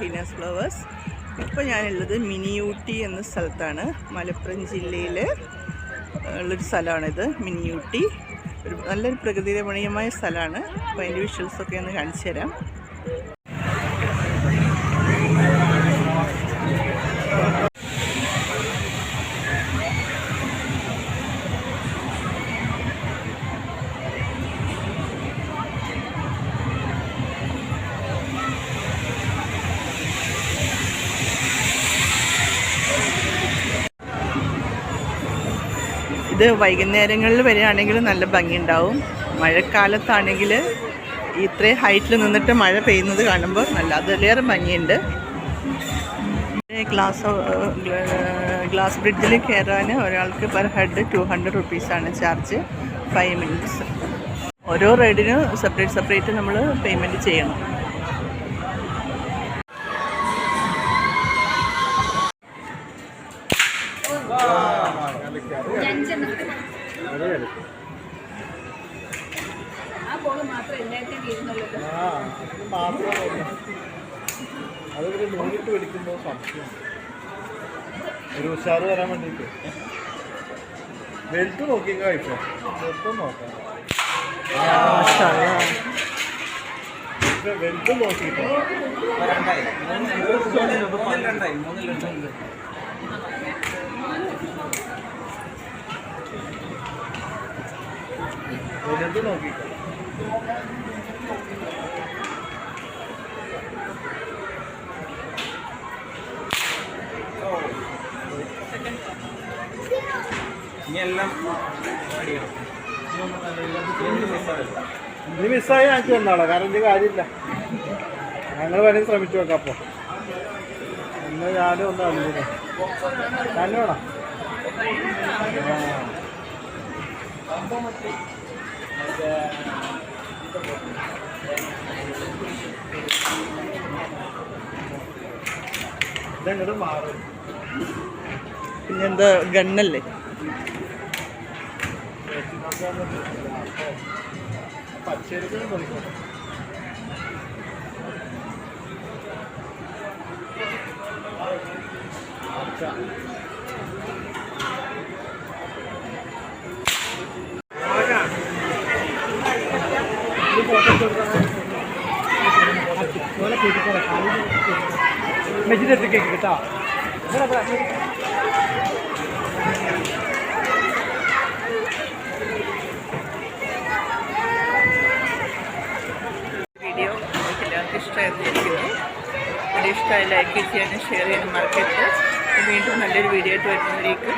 Heena's flowers. ഇപ്പോൾ ഞാനുള്ളത് mini Ooty എന്ന സ്ഥലത്താണ്. മലപ്പുറം ജില്ലയിൽ ഉള്ളൊരു സ്ഥലമാണിത് മിനി ഊട്ടി ഒരു നല്ലൊരു പ്രകൃതി രമണീയമായ സ്ഥലമാണ് അപ്പോൾ അതിന്റെ വിഷ്വൽസൊക്കെ ഒന്ന് കാണിച്ചു തരാം ഇത് വൈകുന്നേരങ്ങളിൽ വരികയാണെങ്കിൽ നല്ല ഭംഗിയുണ്ടാവും. മഴക്കാലത്താണെങ്കിൽ ഇത്രയും ഹൈറ്റിൽ നിന്നിട്ട് മഴ പെയ്യുന്നത് കാണുമ്പോൾ നല്ല അതിലേറെ ഭംഗിയുണ്ട്. ഗ്ലാസ് ഗ്ലാസ് ബ്രിഡ്ജിൽ കയറാൻ ഒരാൾക്ക് പെർ ഹെഡ് ടു ഹൺഡ്രഡ് റുപ്പീസാണ് ചാർജ് ഫൈവ് മിനിറ്റ്സ് ഓരോ റൈഡിനും സെപ്പറേറ്റ് സെപ്പറേറ്റ് നമ്മൾ പേയ്മെന്റ് ചെയ്യണം. അതിവിടെ നോക്കിട്ട് പിടിക്കുമ്പോൾ സംശയം ഒരു ഉഷാറ് വരാൻ വേണ്ടിയിട്ട് ബെൽറ്റ് നോക്കിക്കോ ഇപ്പൊ ബെൽറ്റ് നോക്കാം ബെൽറ്റ് നോക്കിട്ടോ ബെൽറ്റ് നോക്കിക്കോ. ഇനി മിസ്സായി ഞങ്ങൾക്ക് തന്നാളോ കാരണം എന്റെ കാര്യമില്ല. ഞങ്ങൾ വേണമെങ്കിൽ ശ്രമിച്ചു നോക്കാം അപ്പോൾ. ഇന്ന് ഞാനും ഒന്ന് അറിഞ്ഞു തന്നെ വേണം? ഇതെങ്ങോട്ട് മാറും. പിന്നെന്താ ഗണ്ണല്ലേ? പച്ചരിക്കും കൊടുക്കണം മെജിനെടുത്ത് കേക്ക് കേട്ടോ. വീഡിയോ എല്ലാവർക്കും ഇഷ്ടമായിരിക്കുന്നു വീഡിയോ ഇഷ്ടമായി ലൈക്ക് ചെയ്യാനും ഷെയർ ചെയ്യാനും മറക്കരുത്. വീണ്ടും നല്ലൊരു വീഡിയോ ആയിട്ട് വരുന്നതിലേക്ക്